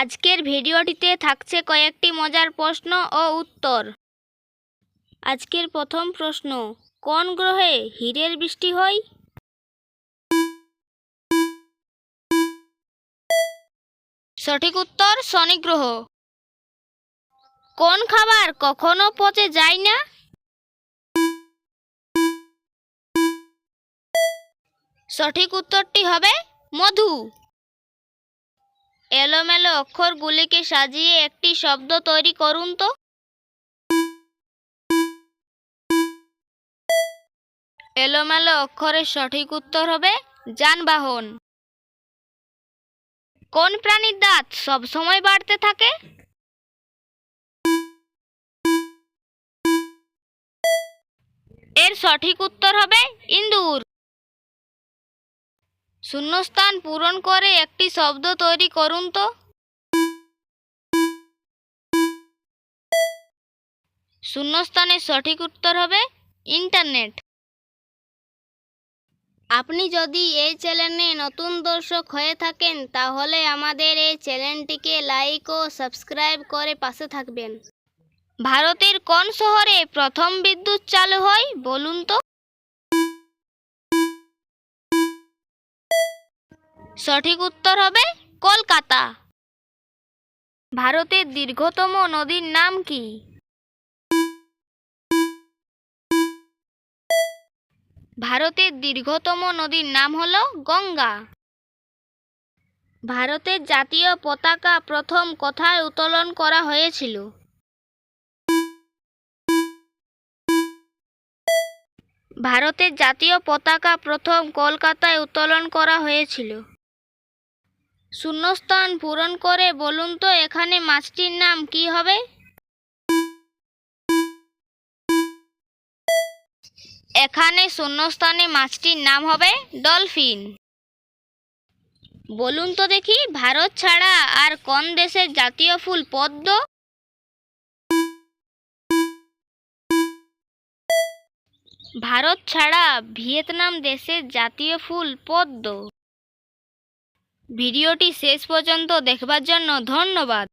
আজকের ভিডিওটিতে থাকছে কয়েকটি মজার প্রশ্ন ও উত্তর। আজকের প্রথম প্রশ্ন, কোন গ্রহে হীরের বৃষ্টি হয়? সঠিক উত্তর, শনি গ্রহ। কোন খাবার কখনো পচে যায় না? সঠিক উত্তরটি হবে মধু। এলোমেলো অক্ষরগুলিকে সাজিয়ে একটি শব্দ তৈরি করুন তো। এলোমেলো অক্ষরের সঠিক উত্তর হবে যানবাহন। কোন প্রাণীর দাঁত সবসময় বাড়তে থাকে? এর সঠিক উত্তর হবে ইন্দুর। শূন্যস্থান পূরণ করে একটি শব্দ তৈরি করুন তো। শূন্যস্থানের সঠিক উত্তর হবে ইন্টারনেট। আপনি যদি এই চ্যানেলে নতুন দর্শক হয়ে থাকেন, তাহলে আমাদের এই চ্যানেলটিকে লাইক ও সাবস্ক্রাইব করে পাশে থাকবেন। ভারতের কোন শহরে প্রথম বিদ্যুৎ চালু হয়, বলুন তো। সঠিক উত্তর হবে কলকাতা। ভারতের দীর্ঘতম নদীর নাম কি? ভারতের দীর্ঘতম নদীর নাম হল গঙ্গা। ভারতের জাতীয় পতাকা প্রথম কোথায় উত্তোলন করা হয়েছিল? ভারতের জাতীয় পতাকা প্রথম কলকাতায় উত্তোলন করা হয়েছিল। শূন্যস্থান পূরণ করে বলুন তো এখানে মাছটির নাম কি হবে? এখানে শূন্যস্থানে মাছটির নাম হবে ডলফিন। বলুন তো দেখি, ভারত ছাড়া আর কোন দেশের জাতীয় ফুল পদ্ম? ভারত ছাড়া ভিয়েতনাম দেশের জাতীয় ফুল পদ্ম। ভিডিওটি শেষ পর্যন্ত দেখবার জন্য ধন্যবাদ।